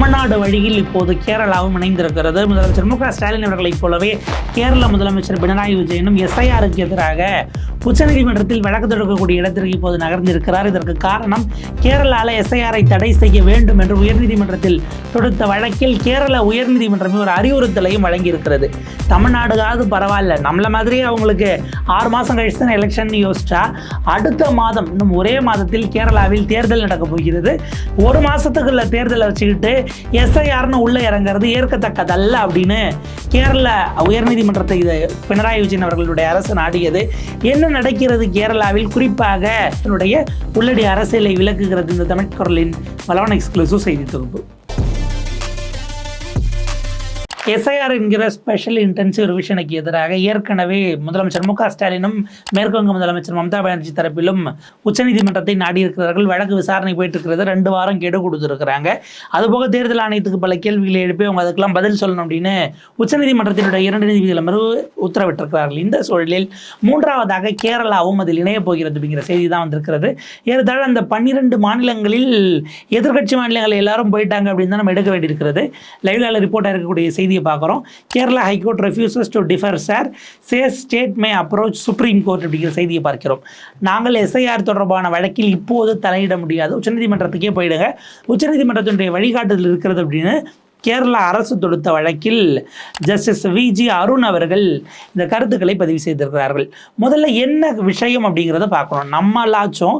தமிழ்நாடு வழியில் இப்போது கேரளாவும் இணைந்திருக்கிறது. முதலமைச்சர் மு க ஸ்டாலின் அவர்களைப் போலவே கேரள முதலமைச்சர் பினராயி விஜயனும் எஸ்ஐஆருக்கு எதிராக உச்சநீதிமன்றத்தில் வழக்கு தொடரக்கூடிய இடத்திற்கு இப்போது நகர்ந்திருக்கிறார். இதற்கு காரணம் கேரளாவில் எஸ்ஐஆரை தடை செய்ய வேண்டும் என்று உயர்நீதிமன்றத்தில் தொடுத்த வழக்கில் கேரள உயர்நீதிமன்றமே ஒரு அறிவுறுத்தலையும் வழங்கியிருக்கிறது. தமிழ்நாடுக்காவது பரவாயில்ல. நம்மள மாதிரியே அவங்களுக்கு ஆறு மாதம் கழிச்சு தான் எலெக்ஷன் யோசிச்சா அடுத்த மாதம் இன்னும் ஒரே மாதத்தில் கேரளாவில் தேர்தல் நடக்க போகிறது. ஒரு மாதத்துக்குள்ள தேர்தலை வச்சுக்கிட்டு எஸ்ஐஆர்னு உள்ளே இறங்குறது ஏற்கத்தக்கதல்ல அப்படின்னு கேரள உயர்நீதிமன்றத்தை இது பினராயி விஜயன் அவர்களுடைய அரசு நாடியது. என்ன நடக்கிறது கேரளாவில்? குறிப்பாக தன்னுடைய உள்ளடி அரசியலை விளக்குகிறது இந்த தமிழ்குரலின் குரலின் எக்ஸ்க்ளூசிவ் செய்தி தொகுப்பு. எஸ்ஐஆர் என்கிற ஸ்பெஷல் இன்டென்சிவ் ரிவிஷனுக்கு எதிராக ஏற்கனவே முதலமைச்சர் மு க ஸ்டாலினும் மேற்குவங்க முதலமைச்சர் மம்தா பானர்ஜி தரப்பிலும் உச்சநீதிமன்றத்தை நாடியிருக்கிறார்கள். வழக்கு விசாரணை போயிட்டு இருக்கிறது ரெண்டு வாரம் கெடு கொடுத்துருக்கிறாங்க. அதுபோக தேர்தல் ஆணையத்துக்கு பல கேள்விகளை எழுப்பி அவங்க அதுக்கெல்லாம் பதில் சொல்லணும் அப்படின்னு உச்சநீதிமன்றத்தினுடைய இரண்டு நீதிபதிகள் அமர்வு உத்தரவிட்டிருக்கிறார்கள். இந்த சூழலில் மூன்றாவதாக கேரளாவும் அதில் இணையப் போகிறது அப்படிங்கிற செய்தி தான் வந்திருக்கிறது. ஏறத்தாழ அந்த பன்னிரெண்டு மாநிலங்களில் எதிர்க்கட்சி மாநிலங்கள் எல்லாரும் போயிட்டாங்க அப்படின்னு தான் நம்ம எடுக்க வேண்டியிருக்கிறது. லைவ்லால ரிப்போர்ட்டாக இருக்கக்கூடிய செய்தியை பார்க்குறோம். Kerala high court refuses to defer SIR says state may approach Supreme Court அப்படிங்கிற செய்தியை பார்க்கிறோம். நாங்கள் எஸ்ஐஆர் தொடர்பான வழக்கில் இப்போது தலையிட முடியாது. உச்சநீதிமன்றத்துக்கே போயிடுங்க. உச்சநீதிமன்றத்தினுடைய வழிகாட்டுதல் இருக்கிறது அப்படின்னு கேரளா அரசு தொடுத்த வழக்கில் ஜஸ்டிஸ் விஜி அருண் அவர்கள் இந்த கருத்துக்களை பதிவு செய்திருக்கிறார்கள். முதல்ல என்ன விஷயம் அப்படிங்கிறத பார்க்கணும். நம்மளாச்சும்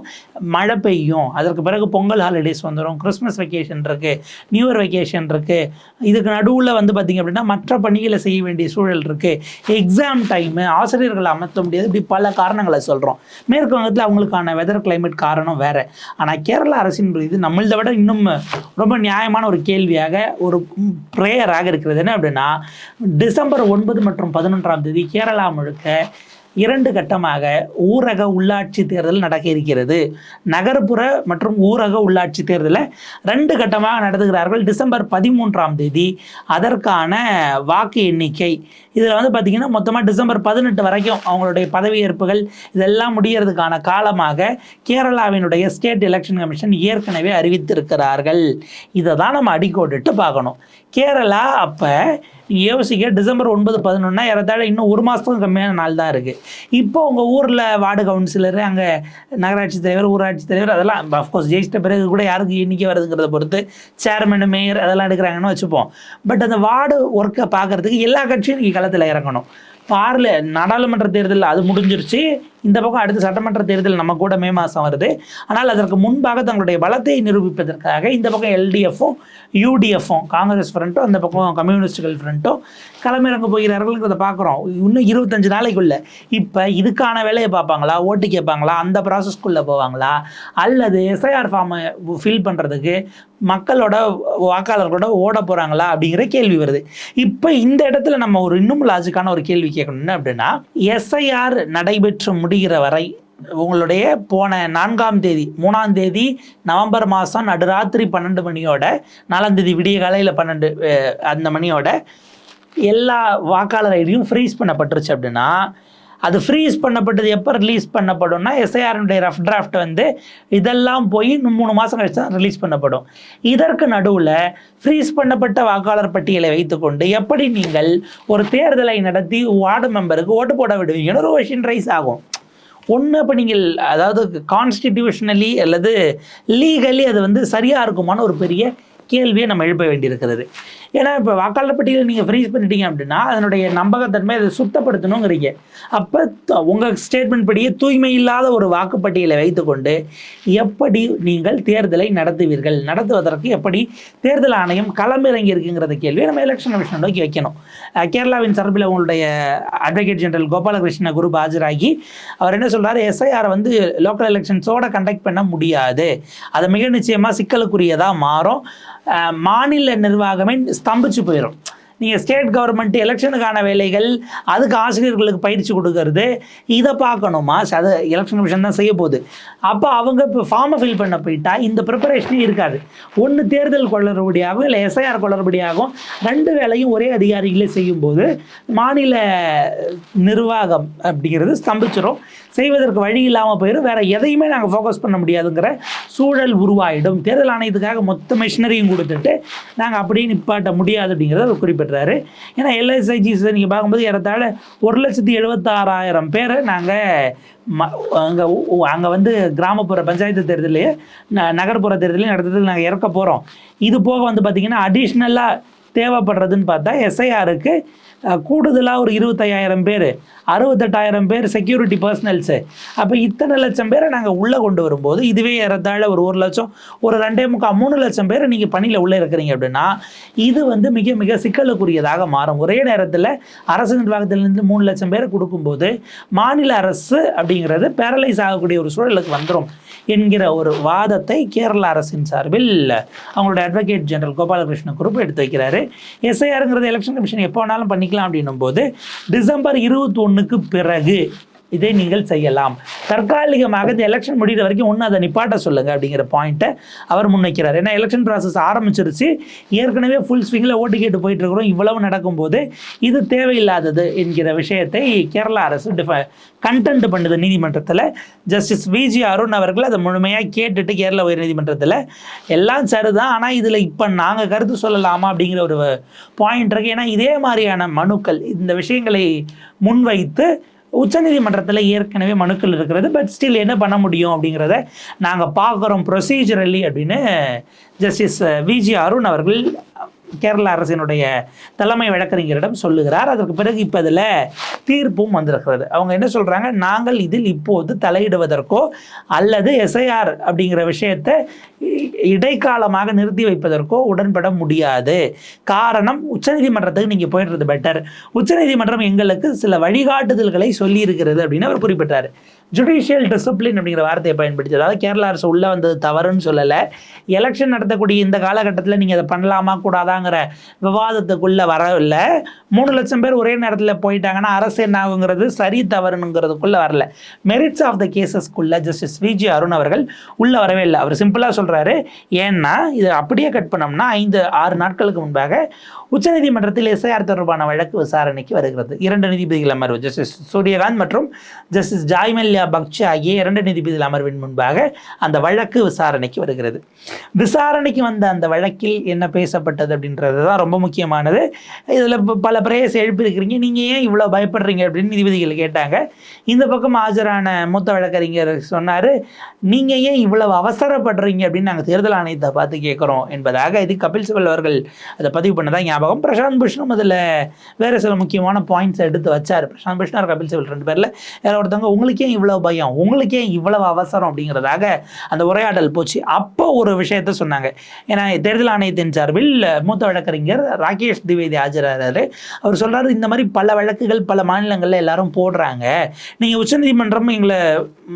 மழை பெய்யும். அதற்கு பிறகு பொங்கல் ஹாலிடேஸ் வந்துடும் கிறிஸ்மஸ் வெக்கேஷன் இருக்குது நியூ இயர் வெக்கேஷன் இருக்குது இதுக்கு நடுவில் வந்து பார்த்திங்க அப்படின்னா மற்ற பணிகளை செய்ய வேண்டிய சூழல் இருக்குது எக்ஸாம் டைமு ஆசிரியர்களை அமர்த்த முடியாது. இப்படி பல காரணங்களை சொல்கிறோம் மேற்கு வங்கத்தில் அவங்களுக்கான வெதர் கிளைமேட் காரணம் வேறு. ஆனால் கேரளா அரசின் இது நம்மளதை விட இன்னும் ரொம்ப நியாயமான ஒரு கேள்வியாக ஒரு ப்ரேயராக இருக்கிறது. என்ன அப்படின்னா டிசம்பர் ஒன்பது மற்றும் பதினொன்றாம் தேதி கேரளா முழுக்க இரண்டு கட்டமாக ஊரக உள்ளாட்சி தேர்தல் நடக்க இருக்கிறது. நகர்ப்புற மற்றும் ஊரக உள்ளாட்சி தேர்தலை ரெண்டு கட்டமாக நடத்துகிறார்கள். டிசம்பர் பதிமூன்றாம் தேதி அதற்கான வாக்கு எண்ணிக்கை இதில் வந்து பார்த்திங்கன்னா மொத்தமாக டிசம்பர் பதினெட்டு வரைக்கும் அவங்களுடைய பதவியேற்புகள் இதெல்லாம் முடியறதுக்கான காலமாக கேரளாவினுடைய ஸ்டேட் எலெக்ஷன் கமிஷன் ஏற்கனவே அறிவித்திருக்கிறார்கள். இதை தான் நம்ம அடிக்கோடிட்டு பார்க்கணும். கேரளா அப்போ யோசிக்க டிசம்பர் ஒன்பது பதினொன்னா ஏறத்தாழ இன்னும் ஒரு மாதத்துக்கும் கம்மியான நாள் தான் இருக்குது இப்போ உங்கள் ஊரில் வார்டு கவுன்சிலர் அங்கே நகராட்சி தலைவர் ஊராட்சி தலைவர் அதெல்லாம் அஃப்கோர்ஸ் ஜெயிச்சிட்ட பிறகு கூட யாருக்கு எண்ணிக்கை வருதுங்கிறத பொறுத்து சேர்மனு மேயர் அதெல்லாம் எடுக்கிறாங்கன்னு வச்சுப்போம். பட் அந்த வார்டு ஒர்க்கை பார்க்குறதுக்கு எல்லா கட்சியும் இன்றைக்கி களத்தில் இறங்கணும். பார்ல நாடாளுமன்ற தேர்தல் அது முடிஞ்சிருச்சு. இந்த பக்கம் அடுத்த சட்டமன்ற தேர்தல் நம்ம கூட மே மாதம் வருது. ஆனால் அதற்கு முன்பாக தங்களுடைய பலத்தை நிரூபிப்பதற்காக இந்த பக்கம் எல்டிஎஃப்பும் யூடிஎஃப்பும் காங்கிரஸ் ஃப்ரண்ட்டும் அந்த பக்கம் கம்யூனிஸ்டுகள் ஃப்ரண்ட்டும் களமிறங்க போகிறார்கள்ங்கிறத பார்க்குறோம். இன்னும் இருபத்தஞ்சு நாளைக்குள்ள. இப்போ இதுக்கான வேலையை பார்ப்பாங்களா? ஓட்டு கேட்பாங்களா? அந்த ப்ராசஸ்க்குள்ளே போவாங்களா? அல்லது எஸ்ஐஆர் ஃபார்மை ஃபில் பண்ணுறதுக்கு மக்களோட வாக்காளர்களோட ஓட போகிறாங்களா அப்படிங்கிற கேள்வி வருது. இப்போ இந்த இடத்துல நம்ம ஒரு இன்னும் லாஜிக்கான ஒரு கேள்வி கேட்கணும். அப்படின்னா எஸ்ஐஆர் நடைபெற்று முடிகிற வரை உங்களுடைய போன நான்காம் தேதி மூணாம் தேதி நவம்பர் மாதம் நடுராத்திரி பன்னெண்டு மணியோட நாலாம் தேதி விடிய காலையில் பன்னெண்டு அந்த மணியோட எல்லா வாக்காளர் ஐடியும் ஃப்ரீஸ் பண்ணப்பட்டுருச்சு அப்படின்னா அது ஃப்ரீஸ் பண்ணப்பட்டது எப்போ ரிலீஸ் பண்ணப்படும்னா எஸ்ஐஆருடைய ரஃப் டிராஃப்ட் வந்து இதெல்லாம் போய் மூணு மாதம் கழிச்சு தான் ரிலீஸ் பண்ணப்படும். இதற்கு நடுவில் ஃப்ரீஸ் பண்ணப்பட்ட வாக்காளர் பட்டியலை வைத்துக்கொண்டு எப்படி நீங்கள் ஒரு தேர்தலை நடத்தி வார்டு மெம்பருக்கு ஓட்டு போட விடுவீங்கன்னு ஒரு கொஷின் ரைஸ் ஆகும். ஒன்று அப்போ நீங்கள் அதாவது கான்ஸ்டிடியூஷனலி அல்லது லீகலி அது வந்து சரியாக இருக்குமான்னு ஒரு பெரிய கேள்வியை நம்ம எழுப்ப வேண்டியிருக்கிறது. ஏன்னா இப்போ வாக்காளர் பட்டியலை நீங்கள் ஃப்ரீஸ் பண்ணிட்டீங்க அப்படின்னா அதனுடைய நம்பகத்தன்மை அதை சுத்தப்படுத்தணுங்கிறீங்க. அப்போ உங்கள் ஸ்டேட்மெண்ட் படியே தூய்மை இல்லாத ஒரு வாக்குப்பட்டியலை வைத்துக்கொண்டு எப்படி நீங்கள் தேர்தலை நடத்துவீர்கள்? நடத்துவதற்கு எப்படி தேர்தல் ஆணையம் களமிறங்கி இருக்குங்கிறத கேள்வி. நம்ம எலெக்ஷன் கமிஷன் நோக்கி வைக்கணும். கேரளாவின் சார்பில் உங்களுடைய அட்வொகேட் ஜெனரல் கோபாலகிருஷ்ண குரு ஆஜராகி அவர் என்ன சொல்கிறார் எஸ்ஐஆர் வந்து லோக்கல் எலெக்ஷன்ஸோட கண்டக்ட் பண்ண முடியாது. அது மிக நிச்சயமாக சிக்கலுக்குரியதாக மாறும். மாநில நிர்வாகமே ஸ்தம்பிச்சு போயிடும் நீங்கள் ஸ்டேட் கவர்மெண்ட் எலெக்ஷனுக்கான வேலைகள் அதுக்கு ஆசிரியர்களுக்கு பயிற்சி கொடுக்கறது இதை பார்க்கணுமா? அது எலெக்ஷன் கமிஷன் தான் செய்ய போகுது. அப்போ அவங்க இப்போ ஃபார்மை ஃபில் பண்ண போயிட்டா இந்த ப்ரிப்பரேஷனே இருக்காது. ஒன்று தேர்தல் கொள்ளறுபடியாகும் இல்லை எஸ்ஐஆர் கொள்ளறுபடியாகும் ரெண்டு வேலையும் ஒரே அதிகாரிகளே செய்யும்போது மாநில நிர்வாகம் அப்படிங்கிறது ஸ்தம்பிச்சிடும் செய்வதற்கு வழி இல்லாமல் போயிடும் வேறு எதையுமே நாங்கள் ஃபோக்கஸ் பண்ண முடியாதுங்கிற சூழல் உருவாயிடும். தேர்தல் ஆணையத்துக்காக மொத்த மிஷினரியும் கொடுத்துட்டு நாங்கள் அப்படியே நிப்பாட்ட முடியாது அப்படிங்கிறத அவர் குறிப்பிட்றாரு. ஏன்னா எல்எஸ்ஐஜிஸை நீங்கள் பார்க்கும்போது ஏறத்தாழ ஒரு லட்சத்தி எழுபத்தாறாயிரம் பேரை நாங்கள் ம அங்கே அங்கே வந்து கிராமப்புற பஞ்சாயத்து தேர்தலையே ந நகர்ப்புற தேர்தலையும் நடத்துறதுக்கு நாங்கள் இறக்க போகிறோம் இது போக வந்து பார்த்திங்கன்னா அடிஷ்னலாக தேவைப்படுறதுன்னு பார்த்தா எஸ்ஐஆருக்கு கூடுதலாக ஒரு இருபத்தையாயிரம் பேர் அறுபத்தெட்டாயிரம் பேர் செக்யூரிட்டி பர்சனல்ஸு அப்போ இத்தனை லட்சம் பேரை நாங்கள் உள்ளே கொண்டு வரும்போது இதுவே ஏறத்தாழ ஒரு ஒரு லட்சம் ஒரு ரெண்டே முக்கால் மூணு லட்சம் பேரை நீங்கள் பணியில் உள்ளே இருக்கிறீங்க அப்படின்னா இது வந்து மிக மிக சிக்கலுக்குரியதாக மாறும். ஒரே நேரத்தில் அரசு நிர்வாகத்திலிருந்து மூணு லட்சம் பேரை கொடுக்கும்போது மாநில அரசு அப்படிங்கிறது பேரலைஸ் ஆகக்கூடிய ஒரு சூழலுக்கு வந்துடும் என்கிற ஒரு வாதத்தை கேரள அரசின் சார்பில் அவங்களோட அட்வொகேட் ஜெனரல் கோபாலகிருஷ்ண குரூப் எடுத்து வைக்கிறாரு. எஸ்ஐஆருங்கிறது எலெக்ஷன் கமிஷன் எப்போ வேணாலும் பண்ணி பண்ணிக்கலாம் அப்படின்னும் போது டிசம்பர் இருபத்தி ஒன்றுக்கு பிறகு இதை நீங்கள் செய்யலாம். தற்காலிகமாக இந்த எலெக்ஷன் முடிகிற வரைக்கும் ஒன்று அதை நிப்பாட்ட சொல்லுங்க அப்படிங்கிற பாயிண்ட்டை அவர் முன்வைக்கிறார். ஏன்னா எலெக்ஷன் ப்ராசஸ் ஆரம்பிச்சிருச்சு. ஏற்கனவே ஃபுல் ஸ்விங்கில் ஓட்டு கேட்டு போயிட்டு இருக்கிறோம் இவ்வளவு நடக்கும்போது இது தேவையில்லாதது என்கிற விஷயத்தை கேரளா அரசு டிஃப கண்டென்ட் பண்ணுது நீதிமன்றத்தில். ஜஸ்டிஸ் விஜி அருண் அவர்கள் அதை முழுமையாக கேட்டுட்டு கேரள உயர்நீதிமன்றத்தில் எல்லாம் சரிதான். ஆனால் இதில் இப்போ நாங்கள் கருத்து சொல்லலாமா? அப்படிங்கிற ஒரு பாயிண்ட் இருக்குது ஏன்னா இதே மாதிரியான மனுக்கள் இந்த விஷயங்களை முன்வைத்து உச்சநீதிமன்றத்தில் ஏற்கனவே மனுக்கள் இருக்கிறது பட் ஸ்டில் என்ன பண்ண முடியும் அப்படிங்கிறத நாங்கள் பார்க்குறோம் ப்ரொசீஜரலி அப்படின்னு ஜஸ்டிஸ் விஜி அருண் அவர்கள் கேரள அரசினுடைய தலைமை வழக்கறிஞரிடம் சொல்லுகிறார். அதற்கு பிறகு இப்போ அதில் தீர்ப்பும் வந்திருக்கிறது. அவங்க என்ன சொல்கிறாங்க நாங்கள் இதில் இப்போது தலையிடுவதற்கோ அல்லது எஸ்ஐஆர் அப்படிங்கிற விஷயத்தை இ- இடைக்காலமாக நிறுத்தி வைப்பதற்கோ உடன்பட முடியாது. காரணம் உச்சநீதிமன்றத்துக்கு நீங்கள் போயிடுறது பெட்டர் உச்சநீதிமன்றம் எங்களுக்கு சில வழிகாட்டுதல்களை சொல்லியிருக்கிறது அப்படின்னு அவர் குறிப்பிட்டார். ஜுடிஷியல் டிசிப்ளின் அப்படிங்கிற வார்த்தையை பயன்படுத்தி அதாவது கேரள அரசு உள்ளே வந்தது தவறுன்னு சொல்லலை. எலெக்ஷன் நடத்தக்கூடிய இந்த காலகட்டத்தில் நீங்கள் அதை பண்ணலாமா கூடாதாங்கிற விவாதத்துக்குள்ளே வரவில்லை. மூணு லட்சம் பேர் ஒரே நேரத்தில் போயிட்டாங்கன்னா அரசு என்ன ஆகுங்கிறது சரி தவறுங்கிறதுக்குள்ளே வரல. மெரிட்ஸ் ஆஃப் த கேசஸ்க்குள்ளே ஜஸ்டிஸ் விஜி அருண் அவர்கள் உள்ளே வரவே இல்லை. அவர் சிம்பிளாக சொல்கிறாரு ஏன்னா இது அப்படியே கட் பண்ணோம்னா ஐந்து ஆறு நாட்களுக்கு முன்பாக உச்சநீதிமன்றத்தில் எஸ்ஐஆர் தொடர்பான வழக்கு விசாரணைக்கு வருகிறது. இரண்டு நீதிபதிகள் அமர்வு ஜஸ்டிஸ் சூரியகாந்த் மற்றும் ஜஸ்டிஸ் ஜாய்மல்யா பக்ஷி ஆகிய இரண்டு நீதிபதிகள் அமர்வின் முன்பாக அந்த வழக்கு விசாரணைக்கு வருகிறது. விசாரணைக்கு வந்த அந்த வழக்கில் என்ன பேசப்பட்டது அப்படின்றது தான் ரொம்ப முக்கியமானது. இதில் பல பிரேயஸ் எழுப்பியிருக்கிறீங்க. நீங்கள் ஏன் இவ்வளோ பயப்படுறீங்க அப்படின்னு நீதிபதிகள் கேட்டாங்க. இந்த பக்கம் ஆஜரான மூத்த வழக்கறிஞர் சொன்னார் நீங்கள் ஏன் இவ்வளவு அவசரப்படுறீங்க? அப்படின்னு நாங்கள் தேர்தல் ஆணையத்தை பார்த்து கேட்குறோம் என்பதாக இது கபில் சிபல் அவர்கள் அதை பதிவு பண்ணதான் ஞாபகம். பிரசாந்த் புஷ்ணும் அதில் வேறு சில முக்கியமான பாயிண்ட்ஸ் எடுத்து வச்சார். பிரசாந்த் புஷ்ணர் கபில் சிவல் ரெண்டு பேரில். வேற ஒருத்தவங்க உங்களுக்கே இவ்வளோ பயம் உங்களுக்கே இவ்வளவு அவசரம் அப்படிங்கிறதாக அந்த உரையாடல் போச்சு. அப்போ ஒரு விஷயத்த சொன்னாங்க. ஏன்னா தேர்தல் ஆணையத்தின் சார்பில் மூத்த வழக்கறிஞர் ராகேஷ் திவேதி ஆஜராகிறாரு அவர் சொல்கிறாரு இந்த மாதிரி பல வழக்குகள் பல மாநிலங்களில் எல்லாரும் போடுறாங்க. நீங்கள் உச்சநீதிமன்றம் எங்களை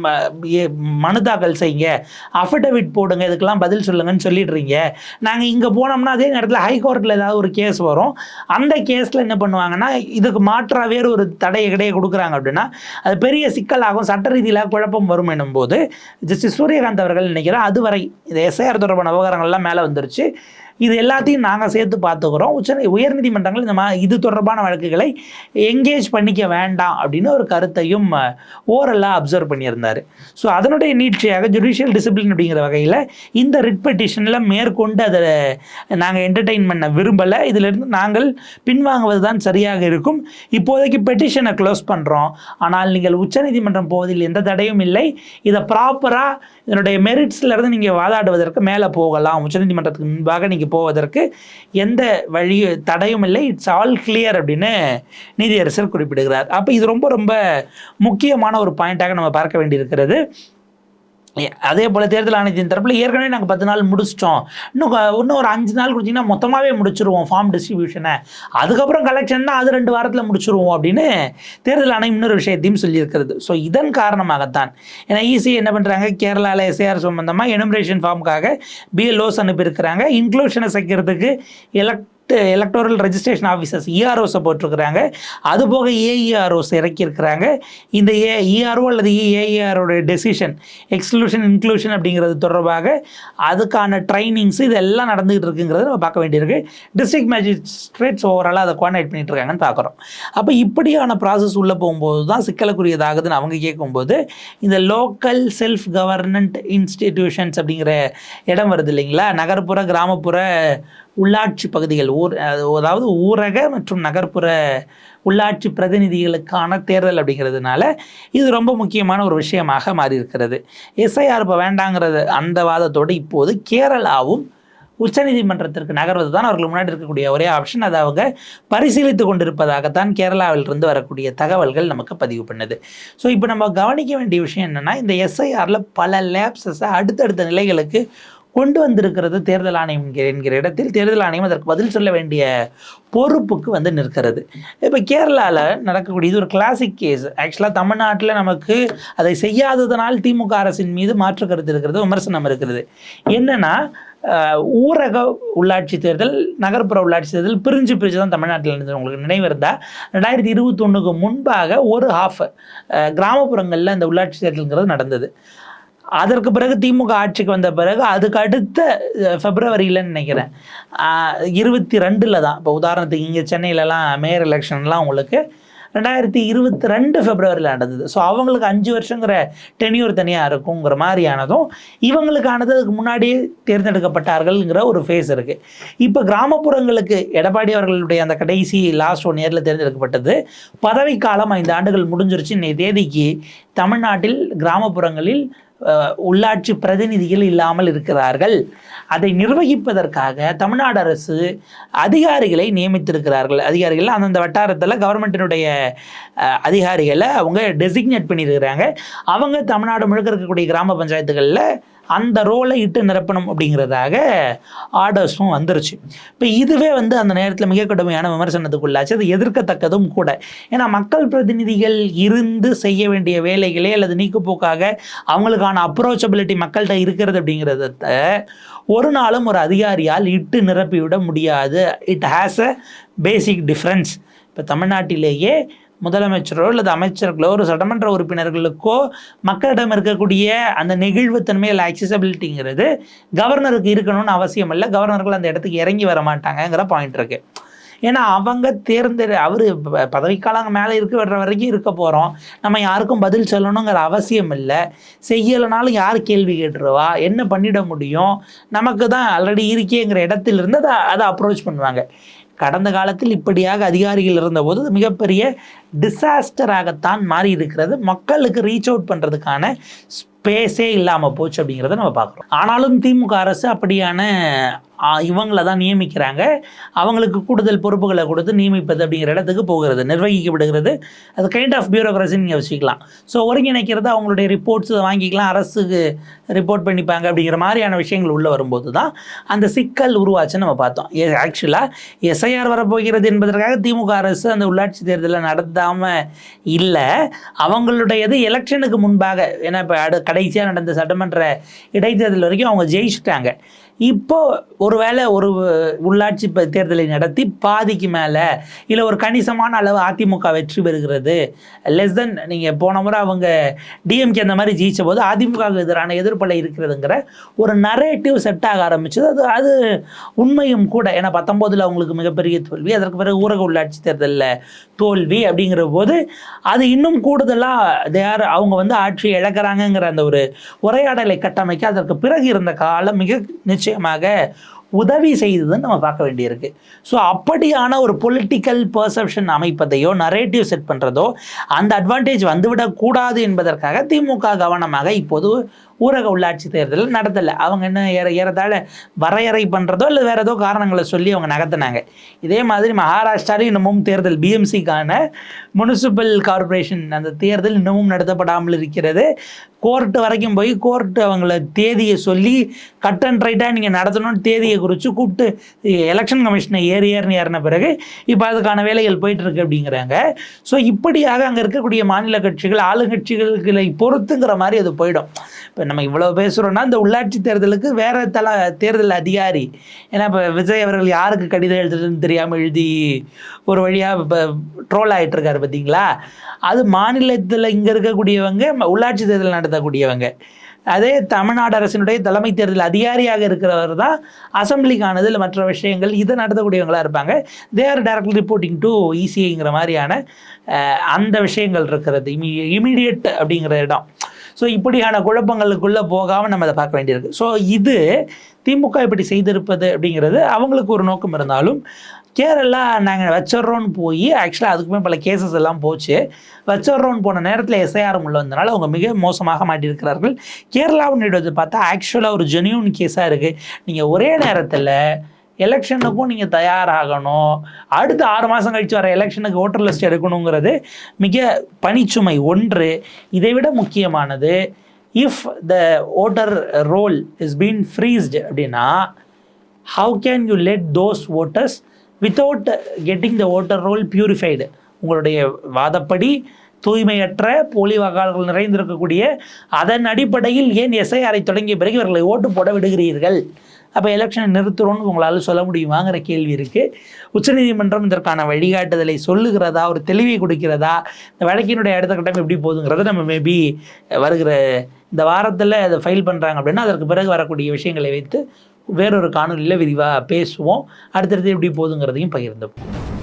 ம, ஏ- மனு தாக்கல் செய்யுங்க. அஃபிடவிட் போடுங்க. இதுக்கெல்லாம் பதில் சொல்லுங்கன்னு சொல்லிடுறீங்க. நாங்கள் இங்கே போனோம்னா அதே நேரத்தில் ஹைகோர்ட்டில் ஏதாவது ஒரு கேஸ் வரும். அந்த கேஸில் என்ன பண்ணுவாங்கன்னா இதுக்கு மாற்றாக வேறு ஒரு தடையை கிடையை கொடுக்குறாங்க அப்படின்னா அது பெரிய சிக்கலாகும். சட்ட ரீதியில் குழப்பம் வரும் எனும்போது ஜஸ்டிஸ் சூரியகாந்த் அவர்கள் நினைக்கிறேன் அதுவரை இந்த எஸ்ஐஆர் தொடர்பான விவகாரங்கள்லாம் மேலே வந்துருச்சு. இது எல்லாத்தையும் நாங்கள் சேர்த்து பார்த்துக்கிறோம். உச்ச உயர்நீதிமன்றங்கள் இந்த மா இது தொடர்பான வழக்குகளை எங்கேஜ் பண்ணிக்க வேண்டாம் அப்படின்னு ஒரு கருத்தையும் ஓரலாக அப்சர்வ் பண்ணியிருந்தார். ஸோ அதனுடைய நீட்சியாக ஜுடிஷியல் டிசிப்ளின் அப்படிங்கிற வகையில் இந்த ரிட் பெட்டிஷனில் மேற்கொண்டு அதை நாங்கள் என்டர்டெயின் பண்ண விரும்பலை. இதிலிருந்து நாங்கள் பின்வாங்குவது தான் சரியாக இருக்கும். இப்போதைக்கு பெட்டிஷனை க்ளோஸ் பண்ணுறோம் ஆனால் நீங்கள் உச்சநீதிமன்றம் போவதில் எந்த தடையும் இல்லை. இதை ப்ராப்பராக இதனுடைய மெரிட்ஸில் இருந்து நீங்கள் வாதாடுவதற்கு மேலே போகலாம். உச்சநீதிமன்றத்துக்கு முன்பாக நீங்கள் போவதற்கு எந்த வழி தடையும் இல்லை. இட்ஸ் ஆல் கிளியர் அப்படின்னு நீதியரசர் குறிப்பிடுகிறார். அப்போ இது ரொம்ப ரொம்ப முக்கியமான ஒரு பாயிண்டாக நம்ம பார்க்க வேண்டியிருக்கிறது. அதே போல் தேர்தல் ஆணையத்தின் தரப்பில் ஏற்கனவே நாங்கள் பத்து நாள் முடிச்சிட்டோம். இன்னும் இன்னும் ஒரு அஞ்சு நாள் கொடுத்தீங்கன்னா மொத்தமாகவே முடிச்சிருவோம் ஃபார்ம் டிஸ்ட்ரிபியூஷனை அதுக்கப்புறம் கலெக்ஷன்னா அது ரெண்டு வாரத்தில் முடிச்சிருவோம் அப்படின்னு தேர்தல் ஆணையம் இன்னொரு விஷயத்தையும் சொல்லியிருக்கிறது. ஸோ இதன் காரணமாகத்தான். ஏன்னா ஈஸி என்ன பண்ணுறாங்க கேரளாவில் எஸ்ஏஆர் சம்பந்தமாக எனுமரேஷன் ஃபார்முக்காக பிஎல்ஓஸ் அனுப்பியிருக்கிறாங்க. இன்க்ளூஷனை சேர்க்கறதுக்கு எலக்ட் எலக்டோரல் ரெஜிஸ்ட்ரேஷன் ஆஃபீஸர்ஸ் இஆர்ஓஸை போட்டிருக்கிறாங்க. அதுபோக ஏஇஆர்ஓஸ் இறக்கியிருக்கிறாங்க. இந்த ஏ இஆர்ஓ அல்லது ஏஇஆரோட டெசிஷன் எக்ஸ்க்ளூஷன் இன்க்ளூஷன் அப்படிங்கிறது தொடர்பாக அதுக்கான ட்ரைனிங்ஸ் இதெல்லாம் நடந்துகிட்டு இருக்குங்கிறத நம்ம பார்க்க வேண்டியிருக்கு. டிஸ்ட்ரிக்ட் மேஜிஸ்ட்ரேட்ஸ் ஓவராலாக அதை கோஆர்டினேட் பண்ணிட்டு இருக்காங்கன்னு பார்க்குறோம். அப்போ இப்படியான ப்ராசஸ் உள்ளே போகும்போது தான் சிக்கலுக்குரியதாகுதுன்னு அவங்க கேட்கும்போது இந்த லோக்கல் செல்ஃப் கவர்னன்ட் இன்ஸ்டிடியூஷன்ஸ் அப்படிங்கிற இடம் வருது இல்லைங்களா? நகர்ப்புற கிராமப்புற உள்ளாட்சி பகுதிகள் ஊர் அதாவது ஊரக மற்றும் நகர்ப்புற உள்ளாட்சி பிரதிநிதிகளுக்கான தேர்தல் அப்படிங்கிறதுனால இது ரொம்ப முக்கியமான ஒரு விஷயமாக மாறி இருக்கிறது எஸ்ஐஆர் இப்போ வேண்டாங்கிறது அந்த வாதத்தோடு இப்போது கேரளாவும் உச்சநீதிமன்றத்திற்கு நகர்வது தான் அவர்கள் முன்னாடி இருக்கக்கூடிய ஒரே ஆப்ஷன் அதை அவங்க பரிசீலித்து கொண்டிருப்பதாகத்தான் கேரளாவிலிருந்து வரக்கூடிய தகவல்கள் நமக்கு பதிவு பண்ணுது. ஸோ இப்போ நம்ம கவனிக்க வேண்டிய விஷயம் என்னென்னா இந்த எஸ்ஐஆரில் பல லேப்ஸஸை அடுத்தடுத்த நிலைகளுக்கு கொண்டு வந்திருக்கிறது தேர்தல் ஆணையம் என்கிற- இடத்தில். தேர்தல் ஆணையம் அதற்கு பதில் சொல்ல வேண்டிய பொறுப்புக்கு வந்து நிற்கிறது. இப்போ கேரளாவில் நடக்கக்கூடிய இது ஒரு கிளாசிக் கேஸ் ஆக்சுவலாக தமிழ்நாட்டில் நமக்கு அதை செய்யாததனால் திமுக அரசின் மீது மாற்று கருத்து இருக்கிறது விமர்சனம் இருக்கிறது. என்னென்னா ஊரக உள்ளாட்சி தேர்தல் நகர்ப்புற உள்ளாட்சி தேர்தல் பிரிஞ்சு பிரிஞ்சு தான் தமிழ்நாட்டில் இருந்தது உங்களுக்கு நினைவு இருந்தால் ரெண்டாயிரத்தி இருபத்தொன்னுக்கு முன்பாக ஒரு ஹாஃப் கிராமப்புறங்களில் இந்த உள்ளாட்சி தேர்தலுங்கிறது நடந்தது. அதற்கு பிறகு திமுக ஆட்சிக்கு வந்த பிறகு அதுக்கு அடுத்த அஹ், பிப்ரவரியிலன்னு நினைக்கிறேன். இருபத்தி ரெண்டில் தான். இப்போ உதாரணத்துக்கு இங்கே சென்னையிலலாம் மேயர் எலெக்ஷன்லாம் உங்களுக்கு ரெண்டாயிரத்தி இருபத்தி ரெண்டு பிப்ரவரியில் நடந்தது. ஸோ அவங்களுக்கு அஞ்சு வருஷங்கிற டென்யூர் தனியாக இருக்குங்கிற மாதிரியானதும் இவங்களுக்கானது அதுக்கு முன்னாடியே தேர்ந்தெடுக்கப்பட்டார்கள்ங்கிற ஒரு ஃபேஸ் இருக்குது இப்போ கிராமப்புறங்களுக்கு எடப்பாடி அவர்களுடைய அந்த கடைசி லாஸ்ட் ஒன் இயரில் தேர்ந்தெடுக்கப்பட்டது. பதவிக்காலம் ஐந்து ஆண்டுகள் முடிஞ்சிருச்சு. இன்னைய தேதிக்கு தமிழ்நாட்டில் கிராமப்புறங்களில் உள்ளாட்சி பிரதிநிதிகள் இல்லாமல் இருக்கிறார்கள். அதை நிர்வகிப்பதற்காக தமிழ்நாடு அரசு அதிகாரிகளை நியமித்திருக்கிறார்கள். அதிகாரிகள் அந்தந்த வட்டாரத்தில் கவர்மெண்ட்டினுடைய அதிகாரிகளை அவங்க டெசிக்னேட் பண்ணியிருக்கிறாங்க. அவங்க தமிழ்நாடு முழுக்க இருக்கக்கூடிய கிராம பஞ்சாயத்துகளில் அந்த ரோலை இட்டு நிரப்பணும் அப்படிங்கிறதாக ஆர்டர்ஸும் வந்துருச்சு. இப்போ இதுவே வந்து அந்த நேரத்தில் மிக கடுமையான விமர்சனத்துக்குள்ளாச்சு. அது எதிர்க்கத்தக்கதும் கூட. ஏன்னா மக்கள் பிரதிநிதிகள் இருந்து செய்ய வேண்டிய வேலைகளே அல்லது நீக்குப்போக்காக அவங்களுக்கான அப்ரோச்சபிலிட்டி மக்கள்கிட்ட இருக்கிறது அப்படிங்கிறத ஒரு நாளும் ஒரு அதிகாரியால் இட்டு நிரப்பிவிட முடியாது. It has a basic difference இப்போ தமிழ்நாட்டிலேயே முதலமைச்சரோ அல்லது அமைச்சர்களோ ஒரு சட்டமன்ற உறுப்பினர்களுக்கோ மக்களிடம் இருக்கக்கூடிய அந்த நெகிழ்வுத்தன்மை இல்லை அக்சசபிலிட்டிங்கிறது கவர்னருக்கு இருக்கணும்னு அவசியம் இல்லை. கவர்னர்கள் அந்த இடத்துக்கு இறங்கி வர மாட்டாங்கங்கிற பாயிண்ட் இருக்குது ஏன்னா அவங்க தேர்ந்தெடு அவர் பதவிக்காலங்க மேலே இருக்க வர்ற வரைக்கும் இருக்க போகிறோம் நம்ம யாருக்கும் பதில் சொல்லணுங்கிற அவசியம் இல்லை. செய்யலைனாலும் யார் கேள்வி கேட்டுருவா? என்ன பண்ணிட முடியும்? நமக்கு தான் ஆல்ரெடி இருக்கேங்கிற இடத்திலிருந்து அதை அதை அப்ரோச் பண்ணுவாங்க. கடந்த காலத்தில் இப்படியாக அதிகாரிகள் இருந்தபோது மிகப்பெரிய டிசாஸ்டராகத்தான் மாறி இருக்கிறது மக்களுக்கு ரீச் அவுட் பண்ணுறதுக்கான ஸ்பேஸே இல்லாமல் போச்சு அப்படிங்கிறத நம்ம பார்க்குறோம். ஆனாலும் திமுக அரசு அப்படியான இவங்கள இவங்களை தான் நியமிக்கிறாங்க. அவங்களுக்கு கூடுதல் பொறுப்புகளை கொடுத்து நியமிப்பது அப்படிங்கிற இடத்துக்கு போகிறது நிர்வகிக்கப்படுகிறது அது கைண்ட் ஆஃப் பியூரோக்ரஸின்னு நீங்கள் வச்சுக்கலாம். ஸோ ஒருங்கிணைக்கிறது அவங்களுடைய ரிப்போர்ட்ஸ் வாங்கிக்கலாம் அரசுக்கு ரிப்போர்ட் பண்ணிப்பாங்க அப்படிங்கிற மாதிரியான விஷயங்கள் உள்ளே வரும்போது தான் அந்த சிக்கல் உருவாச்சுன்னு நம்ம பார்த்தோம். ஆக்சுவலாக எஸ்ஐஆர் வரப்போகிறது என்பதற்காக திமுக அரசு அந்த உள்ளாட்சி தேர்தலை இல்லாமல் இல்லை. அவங்களுடையது எலெக்ஷனுக்கு முன்பாக ஏன்னா இப்போ அடு கடைசியாக நடந்த சட்டமன்ற இடைத்தேர்தல் வரைக்கும் அவங்க ஜெயிச்சுட்டாங்க. இப்போ ஒருவேளை ஒரு உள்ளாட்சி ப- தேர்தலை நடத்தி பாதிக்கு மேலே இல்லை ஒரு கணிசமான அளவு அதிமுக வெற்றி பெறுகிறது. லெஸ் தென் நீங்கள் போன முறை அவங்க டிஎம்கே அந்த மாதிரி ஜெயிச்ச போது அதிமுகவுக்கு எதிரான எதிர்ப்பலை இருக்கிறதுங்கிற ஒரு நரேட்டிவ் செட் ஆக ஆரம்பிச்சது. அது அது உண்மையும் கூட. ஏன்னா பத்தொம்போதில் அவங்களுக்கு மிகப்பெரிய தோல்வி. அதற்கு பிறகு ஊரக உள்ளாட்சி தேர்தலில் தோல்வி அப்படிங்கிற போது அது இன்னும் கூடுதலாக தேர் அவங்க வந்து ஆட்சியை இழக்கிறாங்கங்கிற அந்த ஒரு உரையாடலை கட்டமைக்க அதற்கு பிறகு இருந்த காலம் மிக நிச்சயமாக உதவி செய்ததுன்னு நம்ம பார்க்க வேண்டியிருக்கு. ஸோ அப்படியான ஒரு பொலிட்டிக்கல் பர்செப்ஷன் அமைப்பதையோ நரேட்டிவ் செட் பண்ணுறதோ அந்த அட்வான்டேஜ் வந்துவிடக்கூடாது என்பதற்காக திமுக கவனமாக இப்போது ஊரக உள்ளாட்சி தேர்தல் நடத்தலை. அவங்க என்ன ஏற ஏறத்தாழ வரையறை பண்ணுறதோ இல்லை வேறு ஏதோ காரணங்களை சொல்லி அவங்க நகர்த்தினாங்க. இதே மாதிரி மகாராஷ்டிராவில் இன்னமும் தேர்தல் பிஎம்சிக்கான முனிசிபல் கார்ப்பரேஷன் அந்த தேர்தல் இன்னமும் நடத்தப்படாமல் இருக்கிறது. கோர்ட்டு வரைக்கும் போய் கோர்ட்டு அவங்கள தேதியை சொல்லி கட் அண்ட் ரைட்டாக நீங்கள் நடத்தணும்னு தேதியை குறித்து கூப்பிட்டு எலெக்ஷன் கமிஷனை ஏறி ஏறினு ஏறின பிறகு இப்போ அதுக்கான வேலைகள் போயிட்டுருக்கு அப்படிங்கிறாங்க. ஸோ இப்படியாக அங்கே இருக்கக்கூடிய மாநில கட்சிகள் ஆளுங்கட்சிகளை பொறுத்துங்கிற மாதிரி அது போயிடும். இப்போ நம்ம இவ்வளோ பேசுகிறோன்னா இந்த உள்ளாட்சி தேர்தலுக்கு வேறு தல தேர்தல் அதிகாரி. ஏன்னா இப்போ விஜய் அவர்கள் யாருக்கு கடிதம் எழுதுறதுன்னு தெரியாமல் எழுதி ஒரு வழியாக இப்போ ட்ரோல் ஆகிட்டு இருக்காரு பார்த்தீங்களா அது மாநிலத்தில் இங்கே இருக்கக்கூடியவங்க ம- உள்ளாட்சி தேர்தல் நடத்தக்கூடியவங்க. அதே தமிழ்நாடு அரசினுடைய தலைமை தேர்தல் அதிகாரியாக இருக்கிறவர் தான் அசம்பிளிக்கானது இல்லை மற்ற விஷயங்கள் இதை நடத்தக்கூடியவங்களா இருப்பாங்க. They are direct reporting to ஈசிங்கிற மாதிரியான அந்த விஷயங்கள் இருக்கிறது. இமீ இமீடியட் அப்படிங்கிற இடம். ஸோ இப்படியான குழப்பங்களுக்குள்ளே போகாமல் நம்ம அதை பார்க்க வேண்டியிருக்கு. ஸோ இது திமுக இப்படி செய்திருப்பது அப்படிங்கிறது அவங்களுக்கு ஒரு நோக்கம் இருந்தாலும் கேரளா நாங்கள் வச்சிட்றோன்னு போய் ஆக்சுவலாக அதுக்குமே பல கேசஸ் எல்லாம் போச்சு. வச்சிட்றோன்னு போன நேரத்தில் எஸ்ஐஆர் உள்ள வந்தனால அவங்க மிக மோசமாக மாட்டியிருக்கிறார்கள். கேரளாவுன்னு பார்த்தா ஆக்சுவலாக ஒரு ஜெனியூன் கேஸாக இருக்குது நீங்கள் ஒரே நேரத்தில் எலெக்ஷனுக்கும் நீங்கள் தயாராகணும். அடுத்த ஆறு மாதம் கழித்து வர எலெக்ஷனுக்கு ஓட்டர் லிஸ்ட் எடுக்கணுங்கிறது மிக பணிச்சுமை ஒன்று. இதை விட முக்கியமானது if the voter roll is been freezed அப்படின்னா how can you let those voters without getting the voter roll purified உங்களுடைய வாதப்படி தூய்மையற்ற போலி வாக்காளர்கள் நிறைந்திருக்கக்கூடிய அதன் அடிப்படையில் ஏன் எஸ்ஐஆரை தொடங்கிய பிறகு இவர்களை ஓட்டு போட விடுகிறீர்கள்? அப்போ எலெக்ஷனை நிறுத்துறோம்னு உங்களால் சொல்ல முடியுமாங்கிற கேள்வி இருக்குது உச்சநீதிமன்றம் இதற்கான வழிகாட்டுதலை சொல்லுகிறதா? ஒரு தெளிவை கொடுக்கிறதா? இந்த வழக்கினுடைய அடுத்த கட்டம் எப்படி போகுதுங்கிறத நம்ம மேபி வருகிற இந்த வாரத்தில் அதை ஃபைல் பண்ணுறாங்க அப்படின்னா அதற்கு பிறகு வரக்கூடிய விஷயங்களை வைத்து வேறொரு காணொலியில் விரிவாக பேசுவோம். அடுத்தடுத்து எப்படி போகுதுங்கிறதையும் பகிர்ந்துப்போம்.